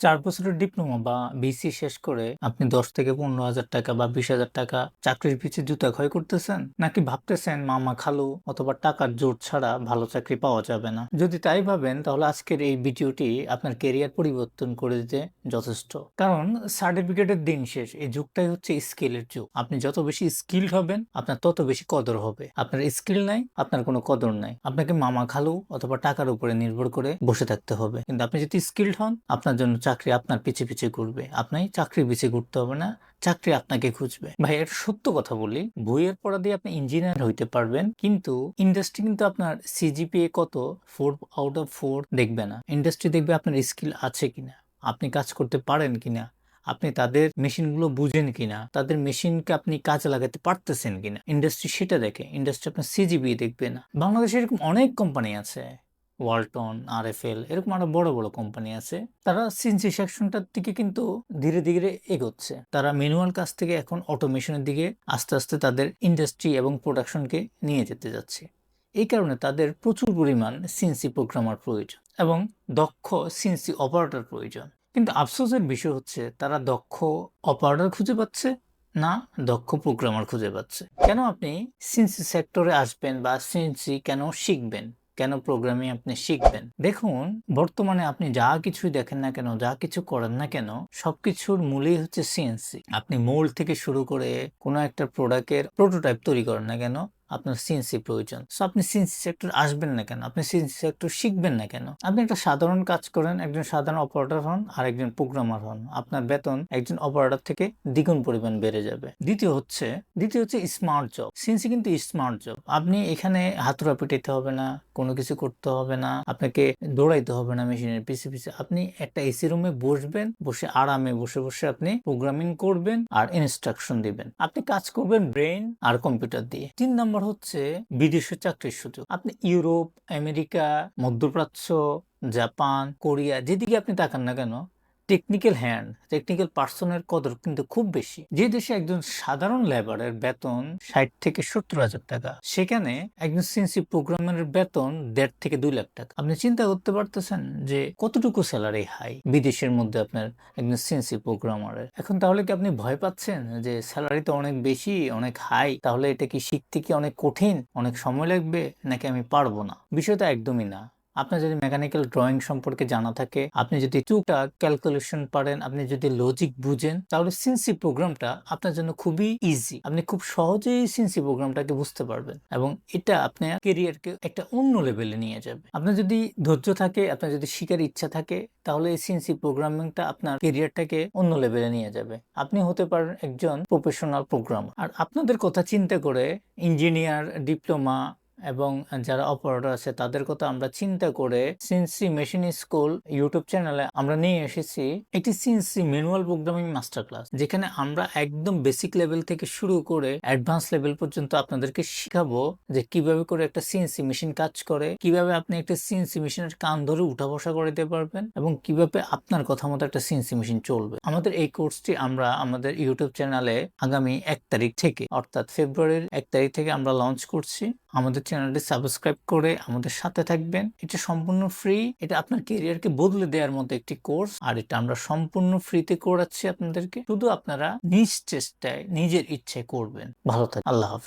চার বছরের ডিপ্লোমা বা বিসি শেষ করে আপনি দশ থেকে পনেরো হাজার টাকা বা বিশ হাজার টাকা চাকরির পিছিয়ে জুতা ক্ষয় করতেছেন? নাকি ভাবতেছেন মামা খালু অথবা টাকার জোর ছাড়া ভালো চাকরি পাওয়া যাবে না? যদি তাই ভাবেন, তাহলে আজকের এই ভিডিওটি আপনার কেরিয়ার পরিবর্তন করে দিতে যথেষ্ট। কারণ সার্টিফিকেটের দিন শেষ, এই যুগটাই হচ্ছে স্কিলের যুগ। আপনি যত বেশি স্কিলড হবেন, আপনার তত বেশি কদর হবে। আপনার স্কিল নাই, আপনার কোনো কদর নাই। আপনাকে মামা খালু অথবা টাকার উপরে নির্ভর করে বসে থাকতে হবে। কিন্তু আপনি যদি স্কিলড হন, আপনার জন্য চাকরি আপনার পিছে পিছে ঘুরবে। আপনি চাকরি পিছে ঘুরতে হবে না, চাকরি আপনাকে খুঁজবে। ভাই সত্য কথা বলি, বইয়ের পড়া দিয়ে আপনি ইঞ্জিনিয়ার হইতে পারবেন, কিন্তু ইন্ডাস্ট্রি কিন্তু আপনার সিজিপিএ কত? ফোর আউট অফ ফোর দেখবে না। ইন্ডাস্ট্রি দেখবে আপনার স্কিল আছে কিনা, আপনি কাজ করতে পারেন কিনা, আপনি তাদের মেশিনগুলো বুঝেন কিনা, তাদের মেশিনকে আপনি কাজে লাগাতে পারতেছেন কিনা। ইন্ডাস্ট্রি সেটা দেখে ইন্ডাস্ট্রি আপনার সিজিবি দেখবে না। বাংলাদেশে এরকম অনেক কোম্পানি আছে। ওয়ালটন আর এফ এল এরকম আরও বড় বড় কোম্পানি আছে। তারা সিনসি সেকশনটার দিকে কিন্তু ধীরে ধীরে এগোচ্ছে। তারা ম্যানুয়াল কাজ থেকে এখন অটোমেশনের দিকে আস্তে আস্তে তাদের ইন্ডাস্ট্রি এবং প্রোডাকশনকে নিয়ে যেতে যাচ্ছে। এই কারণে তাদের প্রচুর পরিমাণ সিনসি প্রোগ্রামার প্রয়োজন এবং দক্ষ সিনসি অপারেটর প্রয়োজন। কিন্তু আফসোসের বিষয় হচ্ছে, তারা দক্ষ অপারেটর খুঁজে পাচ্ছে না দক্ষ প্রোগ্রামার খুঁজে পাচ্ছে। কেন আপনি সিনসি সেক্টরে আসবেন বা সিনসি কেন শিখবেন? কেন প্রোগ্রামিং আপনি শিখবেন? দেখুন, বর্তমানে আপনি যা কিছুই দেখেন না কেন, যা কিছু করেন না কেন, সবকিছুর মূলই হচ্ছে সিএনসি আপনি মোল্ড থেকে শুরু করে কোনো একটা প্রোডাক্টের প্রোটোটাইপ তৈরি করেন না কেন আপনার সিএনসি প্রয়োজন। সো আপনি সিএনসি সেক্টর আসবেন না কেন? আপনি সিএনসি সেক্টর শিখবেন না কেন? আপনি একটা সাধারণ কাজ করেন, একজন সাধারণ অপারেটর হন আর একজন প্রোগ্রামার হন। আপনার বেতন একজন অপারেটর থেকে দ্বিগুণ পরিমাণ বেড়ে যাবে। দ্বিতীয় হচ্ছে দ্বিতীয় হচ্ছে স্মার্ট জব সিএনসি কিন্তু স্মার্ট জব আপনি এখানে হাতুড়া পিটাইতে হবে না, কোনো কিছু করতে হবে না, আপনাকে দৌড়াইতে হবে না মেশিনের পিছিয়ে পিছিয়ে আপনি একটা এসি রুমে বসবেন, বসে আরামে বসে বসে আপনি প্রোগ্রামিং করবেন আর ইনস্ট্রাকশন দিবেন। আপনি কাজ করবেন ব্রেন আর কম্পিউটার দিয়ে। তিন নম্বর হচ্ছে বিদেশে চাকরির সুযোগ। আপনি ইউরোপ, আমেরিকা, মধ্যপ্রাচ্য, জাপান, কোরিয়া, যেদিকে আপনি তাকান না কেন টেকনিক্যাল হ্যান্ড টেকনিক্যাল পার্সনের কদর কিন্তু খুব বেশি। যে দেশে একজন সাধারণ লেবারের বেতন ষাট থেকে সত্তর হাজার টাকা, সেখানে একজন সিএনসি প্রোগ্রামারের বেতন দেড় থেকে দুই লাখ টাকা। আপনি চিন্তা করতে পারতেছেন যে কতটুকু স্যালারি হাই বিদেশের মধ্যে আপনার একজন সিএনসি প্রোগ্রামারের এখন তাহলে কি আপনি ভয় পাচ্ছেন যে স্যালারি তো অনেক বেশি, অনেক হাই তাহলে এটা কি শিখতে কি অনেক কঠিন, অনেক সময় লাগবে, নাকি আমি পারব না? বিষয়টা একদমই না। আপনার যদি মেকানিক্যাল ড্রয়িং সম্পর্কে জানা থাকে, আপনি যদি টুকটাক ক্যালকুলেশন পারেন, আপনি যদি লজিক বুঝেন, তাহলে সিনসি প্রোগ্রামটা আপনার জন্য খুবই ইজি আপনি খুব সহজেই সিনসি প্রোগ্রামটাকে বুঝতে পারবেন এবং এটা আপনার কেরিয়ারকে একটা অন্য লেভেলে নিয়ে যাবে। আপনার যদি ধৈর্য থাকে, আপনার যদি শিকার ইচ্ছা থাকে, তাহলে এই সিনসি প্রোগ্রামিংটা আপনার কেরিয়ারটাকে অন্য লেভেলে নিয়ে যাবে। আপনি হতে পারেন একজন প্রফেশনাল প্রোগ্রামার আর আপনাদের কথা চিন্তা করে ইঞ্জিনিয়ার ডিপ্লোমা এবং যারা অপারেটর আছে, তাদের কথা আমরা চিন্তা করে সিনসি মেশিন স্কুল ইউটিউব চ্যানেলে আমরা নিয়ে এসেছি একটি CNC manual programming master class যেখানে আমরা একদম বেসিক লেভেল থেকে শুরু করে অ্যাডভান্স লেভেল পর্যন্ত আপনাদেরকে শিখাবো যে কীভাবে করে একটা সিএনসি মেশিন কাজ করে, কীভাবে আপনি একটা সিএনসি মেশিনের কান ধরে উঠা বসা করে দিতে পারবেন এবং কীভাবে আপনার কথা মতো একটা সিএনসি মেশিন চলবে। আমাদের এই কোর্সটি আমরা আমাদের ইউটিউব চ্যানেলে আগামী এক তারিখ থেকে, অর্থাৎ ফেব্রুয়ারির এক তারিখ থেকে আমরা লঞ্চ করছি। আমাদের চ্যানেলটি সাবস্ক্রাইব করে আমাদের সাথে থাকবেন। এটা সম্পূর্ণ ফ্রি। এটা আপনার কেরিয়ারকে বদলে দেওয়ার মতো একটি কোর্স। আর এটা আমরা সম্পূর্ণ ফ্রিতে করাচ্ছি আপনাদেরকে। শুধু আপনারা নিজ চেষ্টায়, নিজের ইচ্ছে করবেন। ভালো থাকবেন আল্লাহ হাফেজ।